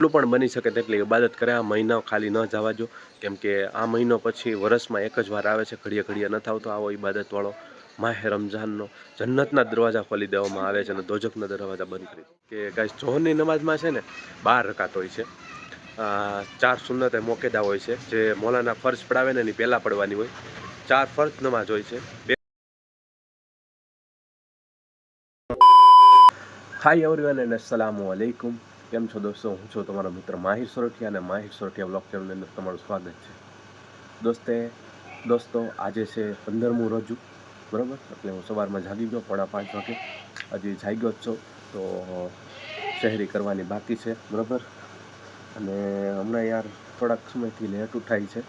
એટલું પણ બની શકે તેટલી ઇબાદત કરે, આ મહિના ખાલી ન જવા જો કેમ કે આ મહિનો પછી વર્ષમાં એક જ વાર આવે છે, ઘડીએ ઘડીએ ન આવતો આવો ઇબાદતવાળો માહે રમઝાનનો જન્નતના દરવાજા ખોલી દેવામાં આવે છે અને દોજકના દરવાજા બંધ કરી કે ગાઈસ જોહરની નમાઝમાં છે ને, બાર રકાત હોય છે. ચાર સુન્નત એ મોકેદા હોય છે, જે મોલાના ફર્જ પડાવે ને એની પહેલાં પડવાની હોય. ચાર ફર્જ નમાજ હોય છે. બે હાય એવરીવન એન્ડ અસલામુ અલૈકુમ કેમ છો દોસ્તો? હું છું તમારો મિત્ર માહિર સોરઠિયા અને માહિર સોરઠિયા બ્લોક ચેનલની અંદર તમારું સ્વાગત છે. દોસ્તે, દોસ્તો, આજે છે પંદરમું રજૂ, બરાબર? એટલે હું સવારમાં જાગી ગયો પોણા પાંચ વાગે. હજી જાગ્યો જ છો, તો શહેરી કરવાની બાકી છે, બરાબર? અને હમણાં યાર થોડાક સમયથી લેટ ઉઠાય છે,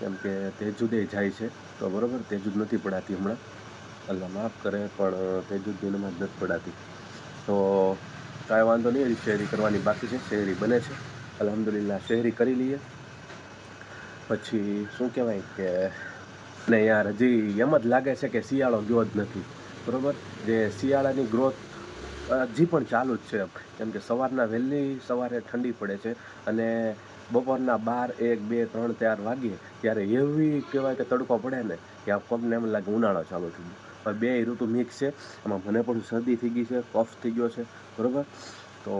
કેમ કે તેજુદે જાય છે, તો બરાબર? તેજુદ નથી પડાતી હમણાં. અલ્લાહ માફ કરે, પણ તેજુદની નમાજ નથી પડાતી. તો કાંઈ વાંધો નહીં, હજી શહેરી કરવાની બાકી છે શહેરી બને છે. અલહમદુલિલ્લા શહેરી કરી લઈએ. પછી શું કહેવાય કે, ને યાર હજી એમ જ લાગે છે કે શિયાળો ગયો જ નથી, બરાબર? જે શિયાળાની ગ્રોથ હજી પણ ચાલુ જ છે. કેમ કે સવારના વહેલી સવારે ઠંડી પડે છે અને બપોરના બાર, એક, બે, ત્રણ ચાર વાગીએ, ત્યારે એવી કહેવાય કે તડકો પડે ને, કે આ પગને એમ લાગે ઉનાળો ચાલુ થઈ ગયો. પણ બે ઋતુ મિક્સ છે. એમાં મને પણ શરદી થઈ ગઈ છે કફ થઈ ગયો છે બરાબર? તો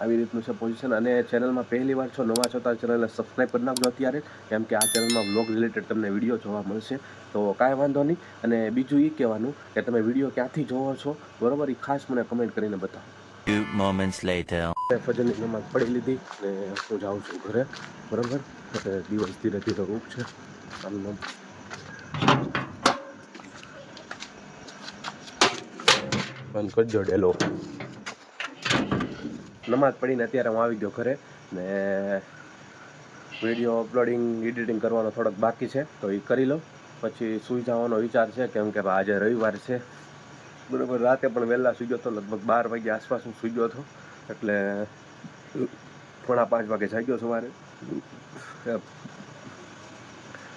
આવી રીતનું છે પોઝિશન અને ચેનલમાં પહેલી વાર છો નવા છો તો આ ચેનલને સબસ્ક્રાઈબ કરી નાખજો અત્યારે કેમ કે આ ચેનલમાં બ્લોગ રિલેટેડ તમને વીડિયો જોવા મળશે. તો કાંઈ વાંધો નહીં. અને બીજું એ કહેવાનું કે તમે વીડિયો ક્યાંથી જોવો છો બરાબર? એ ખાસ મને કમેન્ટ કરીને બતાવો. Moments later. ફજરની નમાઝ પડી લીધી અને હું જાઉં છું ઘરે બરાબર? એટલે દિવસ ધીરે ધીરે રૂપ છે. આમ બંધ કરજો ડેલો. નમાજ પડીને અત્યારે હું આવી ગયો ઘરે ને વીડિયો અપલોડિંગ એડિટિંગ કરવાનો થોડોક બાકી છે, તો એ કરી લો પછી સૂઈ જવાનો વિચાર છે, કેમ કે આજે રવિવાર છે. બરાબર, રાતે પણ વહેલા સૂઈ ગયો હતો લગભગ બાર વાગ્યા આસપાસ હું સૂઈ ગયો હતો. એટલે પોણા પાંચ વાગે જાગ્યો સવારે.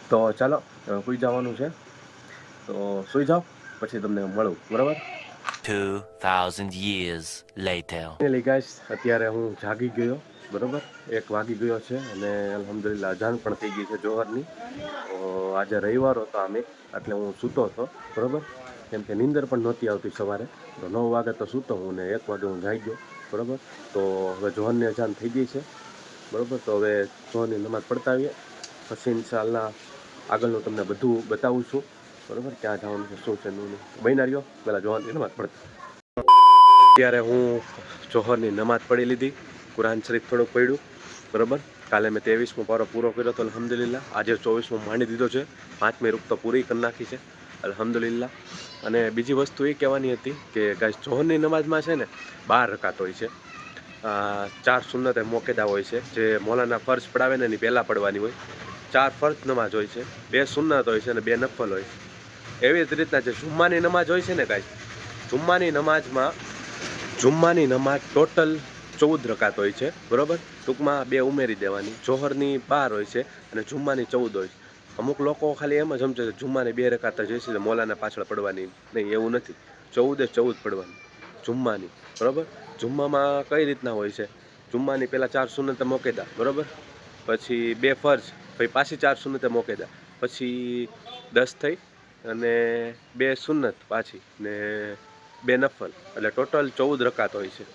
તો ચાલો સૂઈ જવાનું છે. તો સૂઈ જાઓ, પછી તમને મળું. બરાબર? 2000 years later. ફાઇનલી ગાઈસ અત્યારે હું જાગી ગયો, બરોબર? એક વાગી ગયો છે અને અલહમદુલિલ્લાહ અજાન પણ થઈ ગઈ છે જોહરની. આજે રવિવાર હતો અમે એટલે હું સૂતો હતો, બરોબર? કેમ કે નીંદર પણ નહોતી આવતી સવારે. તો નવ વાગે તો સૂતો હું ને એક વાગે હું જાગી ગયો, બરોબર? તો હવે જોહરની અજાન થઈ ગઈ છે, બરોબર? તો હવે જોહરની નમાઝ પડતા આવીએ. પછી ઇન્શાલ્લાહ આગળનું તમને બધું બતાવું છું. બરોબર? ક્યાં જવાનું છે? શું છે? નહીં બહેના રહ્યો? પહેલાં જોહરની નમાજ પડતી. અત્યારે હું જોહરની નમાઝ પડી લીધી. કુરાન શરીફ થોડુંક પડ્યું બરાબર? કાલે મેં ત્રેવીસમો પારો પૂરો કર્યો હતો અલહમદુલિલ્લા આજે ચોવીસમો માંડી દીધો છે. પાંચમી રૂપ તો પૂરી કરી નાખી છે અલહમદુલિલ્લા અને બીજી વસ્તુ એ કહેવાની હતી કે ગાઈસ, જોહરની નમાઝમાં છે ને, બાર રકાત હોય છે. ચાર સુન્નત મોકેદા હોય છે, જે મોલાના ફર્જ પડાવે ને એની પહેલાં પડવાની હોય. ચાર ફર્જ નમાઝ હોય છે, બે સુન્નત હોય છે અને બે નફલ હોય છે. એવી જ રીતના જે જુમ્માની નમાજ હોય છે ને કાંઈ જુમ્માની નમાઝમાં, જુમ્માની નમાઝ ટોટલ ચૌદ રકાત હોય છે. બરાબર? ટૂંકમાં બે ઉમેરી દેવાની. જોહરની બાર હોય છે અને જુમ્માની ચૌદ હોય છે. અમુક લોકો ખાલી એમ જ સમજે છે, જુમ્માની બે રકાત જ હોય છે મોલાના પાછળ પડવાની નહીં, એવું નથી. ચૌદે ચૌદ પડવાની, જુમ્માની. બરાબર? જુમ્મામાં કઈ રીતના હોય છે? જુમ્માની પહેલાં ચાર સુનતે મોકેદા. બરાબર? પછી બે ફર્જ, પછી પાછી ચાર સુનતે મોકેદા. પછી દસ થઈ અને બે સુન્નત પાછી ને બે નફલ. એટલે ટોટલ ચૌદ રકાત હોય છે.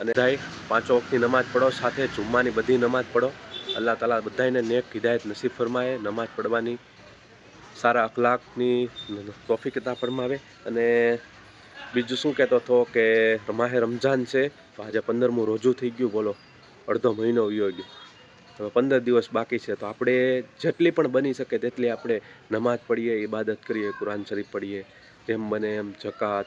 અને બધાય પાંચો વખતની નમાજ પઢો, સાથે જુમ્માની બધી નમાજ પઢો. અલ્લાહ તાલા બધાને નેક હિદાયત નસીબ ફરમાએ નમાજ પઢવાની સારા અખલાકની તોફીક અતા ફરમાવે. અને બીજું શું કહેતો હતો કે માહે રમઝાન છે આજે પંદરમું રોજુ થઈ ગયું, બોલો, અડધો મહિનો વયો ગયો. હવે પંદર દિવસ બાકી છે, તો આપણે જેટલી પણ બની શકે તેટલી આપણે નમાજ પડીએ ઇબાદત કરીએ, કુરાન શરીફ પડીએ જેમ બને એમ જકાત,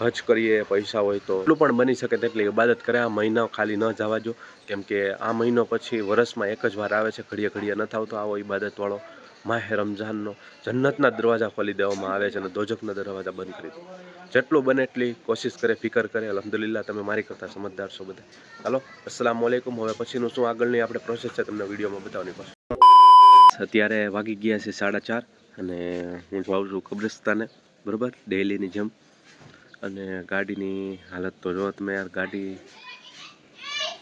હજ કરીએ, પૈસા હોય તો. એટલું પણ બની શકે તેટલી ઇબાદત કરે, આ મહિનો ખાલી ન જવા જો કેમ કે આ મહિનો પછી વર્ષમાં એક જ વાર આવે છે, ઘડીએ ઘડીએ નથી આવતો આવો ઇબાદતવાળો માહે રમઝાનનો જન્નતના દરવાજા ખોલી દેવામાં આવે છે અને દોજકના દરવાજા બંધ કરી દે. જેટલું બને એટલી કોશિશ કરે, ફિકર કરે. અલહમદુલિલ્લા તમે મારી કરતાં સમજદાર છો બધા. હાલો અસલામ વાલેકુમ હવે પછીનું શું આગળની આપણે પ્રોસેસ છે તમને વિડીયોમાં બતાવવાની પડશે અત્યારે વાગી ગયા છે સાડા ચાર અને હું જાઉં છું કબ્રસ્તાને, બરાબર? ડેલીની જેમ. અને ગાડીની હાલત તો જો તમે યાર, ગાડી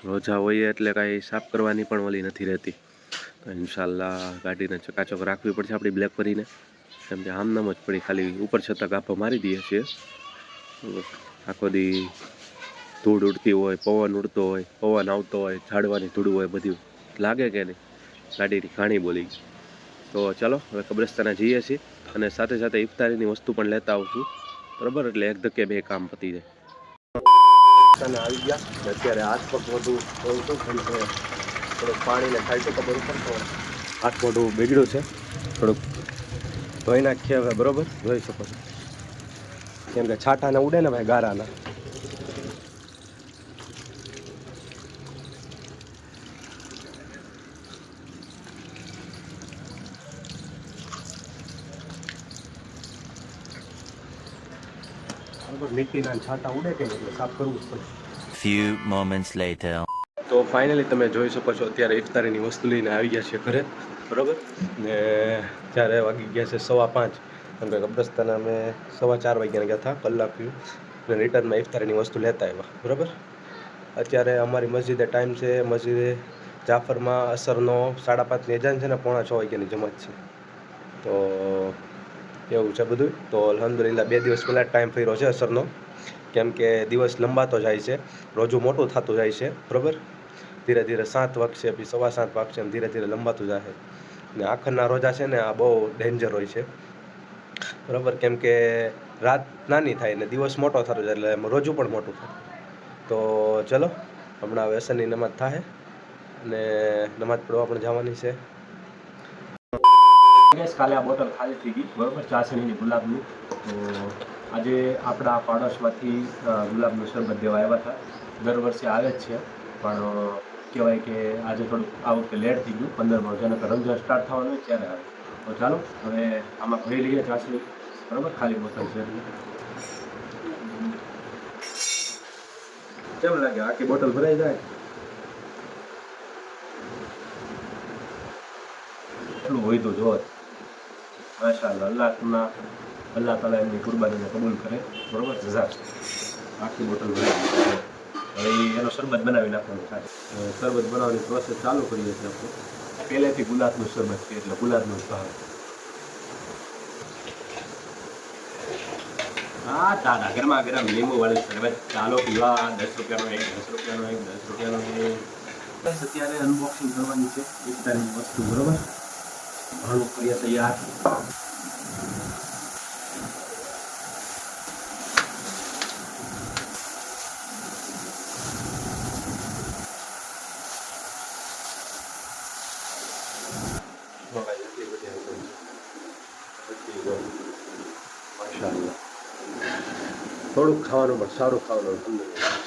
રોજા હોઈએ એટલે કાંઈ સાફ કરવાની પણ ઓલી નથી રહેતી. તો ઇન્શાલ્લાહ ગાડીને ચકાચક રાખવી પડશે આપણી બ્લેક કરીને કેમ કે આમનામ જ પડી, ખાલી ઉપર છતાં ગાફો મારી દઈએ છીએ. આખો દી ધૂળ ઉડતી હોય, પવન ઉડતો હોય, પવન આવતો હોય, ઝાડવાની ધૂળ હોય, બધું. લાગે કે નહીં? ગાડીની ઘાણી બોલી તો ચાલો, હવે કબ્રસ્તાને જઈએ છીએ અને સાથે સાથે ઇફતારીની વસ્તુ પણ લેતા આવશું. બરાબર? એટલે એક ધક્કે બે કામ પતી જાય. આવી ગયા અત્યારે આસપાસ છું કે થોડુંક પાણીને ખાઈ તો ખબર ઉપર તો હાથ મોઢું બગડ્યું છે. થોડુંક ધોઈ નાખીએ હવે, બરોબર? જોઈ શકો છો. કેમ કે છાટાને ઉડે ને ભાઈ ગારાના. મીઠીના છાંટા ઉડે કે સાફ કરવું જ Few moments later. તો ફાઇનલી તમે જોઈ શકો છો અત્યારે ઇફતારીની વસ્તુ લઈને આવી ગયા છે ઘરે. બરોબર? ને જ્યારે વાગી ગયા છે સવા પાંચ, કેમ કે અમે સવા ચાર વાગ્યાને ગયા હતા કલાક અને રિટર્નમાં ઇફતારીની વસ્તુ લેતા આવ્યા. બરાબર? અત્યારે અમારી મસ્જિદે ટાઈમ છે, મસ્જિદે જાફરમાં અસરનો સાડા પાંચની એજાન છે ને પોણા છ વાગ્યાની જમાત છે. તો એવું છે બધું. તો અલહમદુલિલ્લાહ બે દિવસ પહેલાં ટાઈમ ફર્યો છે અસરનો. કેમ કે દિવસ લંબાતો જાય છે, રોજુ મોટું થતું જાય છે. બરોબર? ધીરે ધીરે સાત વાગશે, પછી સવા સાત વાગશે એમ ધીરે ધીરે લંબાતું જાય ને આખરના રોજા છે ને, આ બહુ ડેન્જર હોય છે. બરાબર? કેમ કે રાત નાની થાય ને દિવસ મોટો થતો જાય, એટલે રોજું પણ મોટું થાય. તો ચલો, હમણાં વ્યસનની નમાજ થાય અને નમાજ પડવા પણ જવાની છે. કાલે આ બોટલ ખાલી થઈ ગઈ, બરોબર? ચાસણીની ગુલાબની. તો આજે આપણા પાડોશમાંથી ગુલાબનું શરબત દેવા આવ્યા હતા. દર વર્ષે આવે જ છે, પણ કહેવાય કે આજે થોડુંક આ વખતે લેટ થઈ ગયું. પંદરમાં જેને રમઝાન સ્ટાર્ટ થવાનું ત્યારે આવે. તો ચાલો, હવે આમાં ભરી લઈએ ચાસણી. બરાબર? ખાલી બોટલ છે. કેમ લાગે? આખી બોટલ ભરાઈ જાય? એટલું હોય તો જો. માશાઅલ્લાહ, અલ્લાહના, અલ્લાહ તાલા એમની કુરબાનીને કબૂલ કરે. બરોબર? જઝા આખી બોટલ ભરાઈ ગઈ. એનો શરબત બનાવી નાખવાનો થાય શરબત બનાવવાની પ્રોસેસ ચાલુ કરીએ છીએ આપણે. પહેલેથી ગુલાબનું શરબત છે એટલે ગુલાબનું ભાવે. હા દાદા ગરમા ગરમ લીંબુ વાળી શરબત. ચાલો પીવા. દસ રૂપિયાનો એક, દસ રૂપિયાનો એક, દસ રૂપિયાનો એક બસ, અત્યારે અનબોક્સિંગ કરવાની છે. ઇફતારની વસ્તુ, બરોબર? ઘણું કરીએ તૈયાર. થોડુંક ખાવાનું પણ સારું ખાવાનું અલહમદુલિલ્લાહ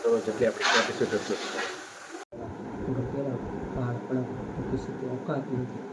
તો જેટલી આપણી કેપેસિટી એટલું જ ઓકાત નથી.